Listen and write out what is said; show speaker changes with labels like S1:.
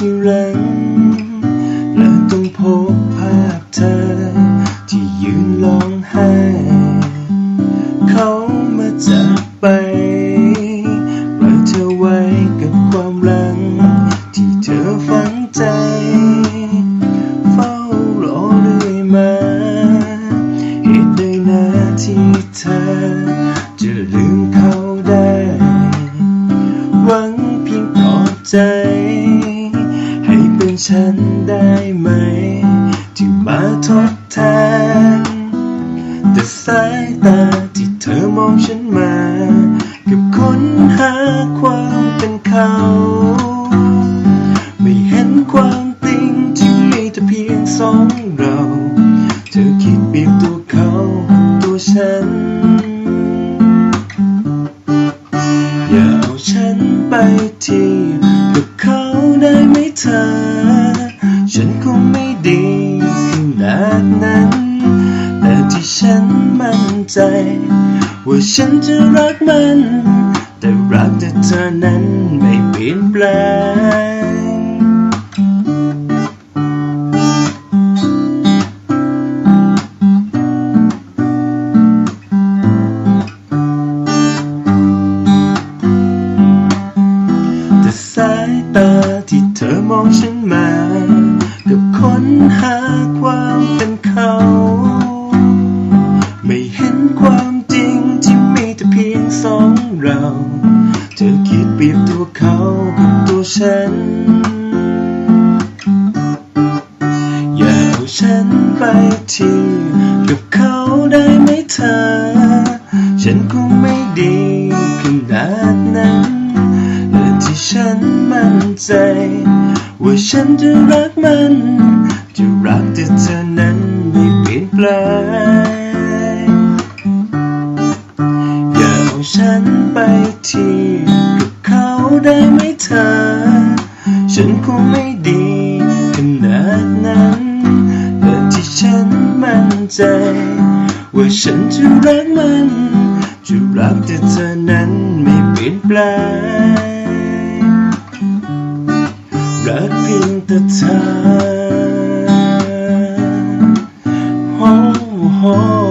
S1: ที่รักและต้องพบภาพเธอ ที่ยืนร้องไห้เขามาจากไปรักเธอไว้กับความรัง ที่เธอฝังใจ เฝ้ารอเลยมาเหตุใดนะที่เธอ จะลืมเขาได้ หวังพียงปลอบใจ ฉันได้ไหม ที่มาทดแทน แต่สายตาที่เธอมองฉันมา กับค้นหาความเป็นเขา ไม่เห็นความจริงที่มีแต่เพียงสองเรา เธอคิดเปรียบตัวเขาตัวฉัน อย่าเอาฉันไปที ใจว่าฉันจะรักมัน แต่รักแต่เธอนั้นไม่เปลี่ยนแปลงแต่สายตาที่เธอมองฉัน เปรียบตัวเขากับตัวฉัน อย่าเอาฉันไปเทียบกับเขาได้ไหมเธอ ฉันคงไม่ดีขนาดนั้นแต่ที่ฉันมั่นใจ ว่าฉันจะรักมัน จะรักแต่เธอนั้นไม่เปลี่ยนแปลงอย่าเอาฉันไป ได้ไหมเธอ ฉันคงไม่ดีขนาดนั้น แต่ที่ฉันมั่นใจ ว่าฉันจะรักมัน จะรักแต่เธอนั้นไม่เปลี่ยนแปลง รักเพียงแต่เธอ oh, oh.